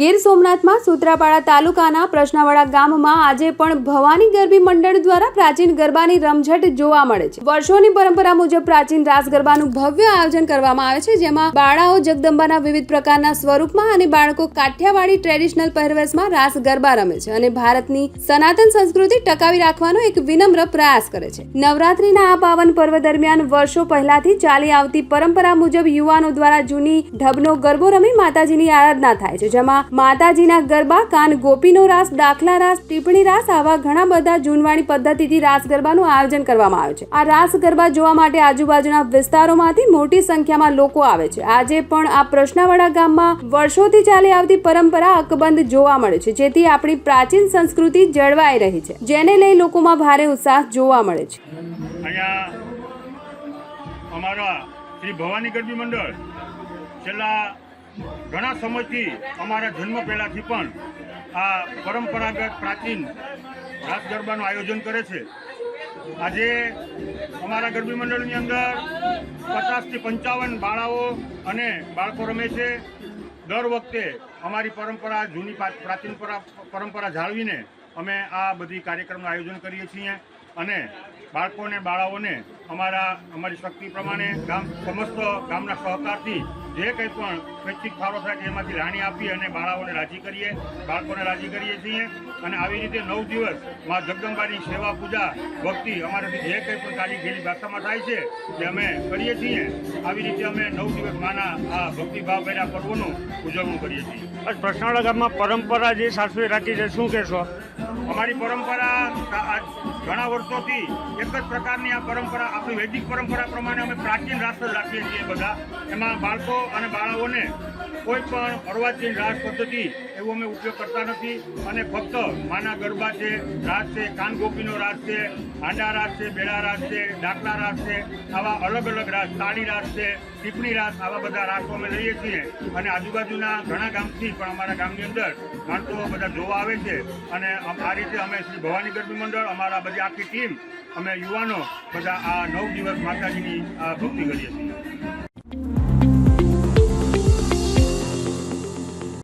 ગીર સોમનાથમાં સૂત્રાપાડા તાલુકાના પ્રશ્નાવાડા ગામમાં આજે પણ ભવાની ગરબી મંડળ દ્વારા પ્રાચીન ગરબાની રમઝટ જોવા મળે છે. વર્ષોની પરંપરા મુજબ પ્રાચીન રાસ ગરબાનું ભવ્ય આયોજન કરવામાં આવે છે, જેમાં બાળાઓ જગદંબાના વિવિધ પ્રકારના સ્વરૂપમાં અને બાળકો કાઠિયાવાડી ટ્રેડિશનલ પહેરવેશમાં રાસ ગરબા રમે છે અને ભારતની સનાતન સંસ્કૃતિ ટકાવી રાખવાનો એક વિનમ્ર પ્રયાસ કરે છે. નવરાત્રીના આ પાવન પર્વ દરમિયાન વર્ષો પહેલાથી ચાલી આવતી પરંપરા મુજબ યુવાનો દ્વારા જૂની ઢબનો ગરબો રમી માતાજીની આરાધના થાય છે, જેમાં માતાજીના ગરબા, કાન ગોપીનો રાસ, દાખલા રાસ ટીપણી રાસ આવા ઘણા બધા જૂનવાણી પદ્ધતિથી રાસ ગરબાનું આયોજન કરવામાં આવે છે. આ રાસ ગરબા જોવા માટે આજુબાજુના વિસ્તારોમાંથી મોટી સંખ્યામાં લોકો આવે છે. આજે પણ આ પ્રશ્નાવાડા ગામમાં વર્ષોથી ચાલી આવતી પરંપરા અકબંધ જોવા મળે છે, જેથી આપણી પ્રાચીન સંસ્કૃતિ જળવાઈ રહી છે. જેને લઈ લોકોમાં ભારે ઉત્સાહ જોવા મળે છે. અમારા શ્રી ભવાની ગરબી મંડળ છેલ્લા ઘણા સમયથી અમારા જન્મ પહેલાંથી પણ આ પરંપરાગત પ્રાચીન રાસ ગરબાનું આયોજન કરે છે. આજે અમારા ગરબી મંડળની અંદર પચાસથી પંચાવન બાળાઓ અને બાળકો રમે છે. દર વખતે અમારી પરંપરા જૂની પ્રાચીન પરા- પરંપરા જાળવીને અમે આ બધી કાર્યક્રમનું આયોજન કરીએ છીએ અને બાળકોને, બાળાઓને અમારા, અમારી શક્તિ પ્રમાણે ગામ, સમસ્ત ગામના સહકારથી જે કંઈ પણ સ્વૈચ્છિક ફાળો થાય છે એમાંથી રાણી આપી અને બાળાઓને રાજી કરીએ બાળકોને રાજી કરીએ છીએ. અને આવી રીતે નવ દિવસ મા જગદંબાની સેવા પૂજા ભક્તિ અમારાથી જે કંઈ પણ કાર્ય ઘેરી ભાષામાં થાય છે તે અમે કરીએ છીએ. આવી રીતે અમે નવ દિવસ માના આ ભક્તિભાવ ભર્યા પર્વનું ઉજવણું કરીએ છીએ. પ્રશ્નાળા ગામમાં પરંપરા જે સાસુએ રાખી છે શું કહેશો? અમારી પરંપરા ઘણા વર્ષોથી એક જ પ્રકારની આ પરંપરા આપણી વૈદિક પરંપરા પ્રમાણે અમે પ્રાચીન રાસ રાખીએ છીએ બધા. એમાં બાળકો અને બાળાઓને કોઈ પણ અર્વાચીન રાસ પદ્ધતિ એવો અમે ઉપયોગ કરતા નથી. અને ફક્ત માના ગરબા છે રાસ છે, કાનગોપીનો રાસ છે, હાંડા રાસ છે, બેડા રાસ છે, ડાકલા રાસ છે, આવા અલગ અલગ રાસ તાળી રાસ છે, ટીપણી રાસ આવા બધા રાસો અમે લઈએ છીએ. અને આજુબાજુના ઘણા ગામથી પણ અમારા ગામની અંદર માણસો બધા જોવા આવે છે. અને આ રીતે અમે શ્રી ભવાની ગરબી મંડળ, અમારા બધી આખી ટીમ, અમે યુવાનો બધા આ નવ દિવસ માતાજીની ભક્તિ કરીએ છીએ.